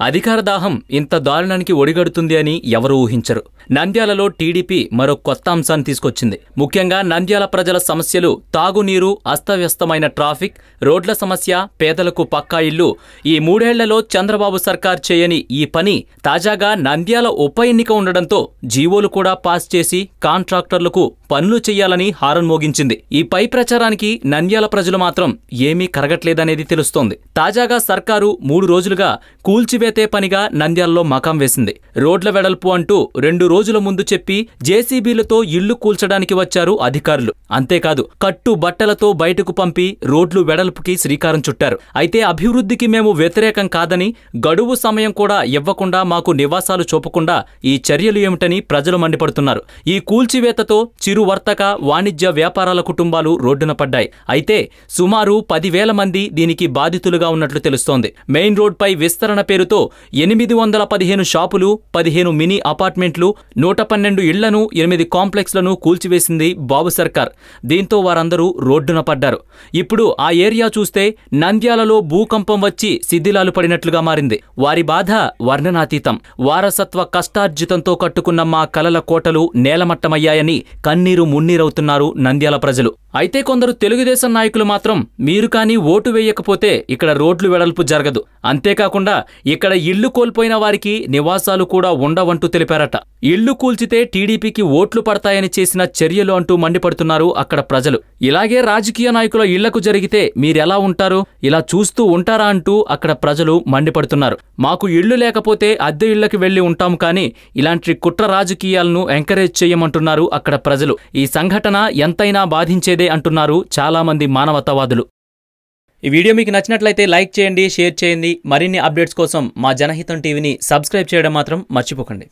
అధికార దాహం ఇంత దారుణానికి ఒడిగడుతుంది అని ఎవరూ ఊహించరు. నంద్యాలలో టీడీపీ మరో కొత్త అంశాన్ని తీసుకొచ్చింది. ముఖ్యంగా నంద్యాల ప్రజల సమస్యలు తాగునీరు అస్తవ్యస్తమైన ట్రాఫిక్ రోడ్ల సమస్య పేదలకు పక్కా ఇల్లు. ఈ మూడేళ్ళలో చంద్రబాబు సర్కార్ చేయని ఈ పని తాజాగా నంద్యాల ఉప ఎన్నిక ఉండడంతో జీవోలు కూడా పాస్ చేసి కాంట్రాక్టర్లకు పనులు చేయాలని హారన్ మోగించింది. ఈ పై ప్రచారానికి నంద్యాల ప్రజలు మాత్రం ఏమీ కరగట్లేదనేది తెలుస్తోంది. తాజాగా సర్కారు మూడు రోజులుగా కూల్చివేతే పనిగా నంద్యాలలో మకాం వేసింది. రోడ్ల వెడల్పు అంటూ రెండు రోజుల ముందు చెప్పి జేసీబీలతో ఇళ్ళు కూల్చడానికి వచ్చారు అధికారులు. అంతేకాదు కట్టు బట్టలతో బయటకు పంపి రోడ్లు వెడల్పుకి శ్రీకారం చుట్టారు. అయితే అభివృద్ధికి మేము వ్యతిరేకం కాదని గడువు సమయం కూడా ఇవ్వకుండా మాకు నివాసాలు చూపకుండా ఈ చర్యలు ఏమిటని ప్రజలు మండిపడుతున్నారు. ఈ కూల్చివేతతో చిరు వర్తక వాణిజ్య వ్యాపారాల కుటుంబాలు రోడ్డున పడ్డాయి. అయితే సుమారు పదివేల మంది దీనికి బాధితులుగా ఉన్నట్లు తెలుస్తోంది. మెయిన్ రోడ్పై విస్తరణ పేరుతో ఎనిమిది వందల పదిహేను షాపులు పదిహేను మినీ అపార్ట్మెంట్లు నూట పన్నెండు ఇళ్ళను ఎనిమిది కాంప్లెక్స్లను కూల్చివేసింది బాబు సర్కార్. దీంతో వారందరూ రోడ్డున పడ్డారు. ఇప్పుడు ఆ ఏరియా చూస్తే నంద్యాలలో భూకంపం వచ్చి శిథిలాలు పడినట్లుగా మారింది. వారి బాధ వర్ణనాతీతం. వారసత్వ కష్టార్జితంతో కట్టుకున్న మా కలల కోటలు నేలమట్టమయ్యాయని కన్నీరు మున్నీరవుతున్నారు నంద్యాల ప్రజలు. అయితే కొందరు తెలుగుదేశం నాయకులు మాత్రం మీరు కానీ ఓటు వేయకపోతే ఇక్కడ రోడ్లు వెడల్పు జరగదు. అంతేకాకుండా ఇక్కడ ఇళ్ళు కోల్పోయిన వారికి నివాసాలు కూడా ఉండవంటూ తెలిపారట. ఇళ్ళు కూల్చితే టీడీపీకి ఓట్లు పడతాయని చేసిన చర్యలు అంటూ మండిపడుతున్నారు అక్కడ ప్రజలు. ఇలాగే రాజకీయ నాయకుల ఇళ్ళకు జరిగితే మీరెలా ఉంటారు? ఇలా చూస్తూ ఉంటారా అంటూ అక్కడ ప్రజలు మండిపడుతున్నారు. మాకు ఇళ్ళు లేకపోతే అద్దె ఇళ్ళకు వెళ్ళి ఉంటాం కానీ ఇలాంటి కుట్ర రాజకీయాలను ఎంకరేజ్ చేయమంటున్నారు అక్కడ ప్రజలు. ఈ సంఘటన ఎంతైనా బాధించేదే అంటున్నారు చాలా మంది మానవతావాదులు. ఈ వీడియో మీకు నచ్చినట్లయితే లైక్ చేయండి షేర్ చేయండి. మరిన్ని అప్డేట్స్ కోసం మా జనహితం టీవీని సబ్స్క్రైబ్ చేయడం మాత్రం మర్చిపోకండి.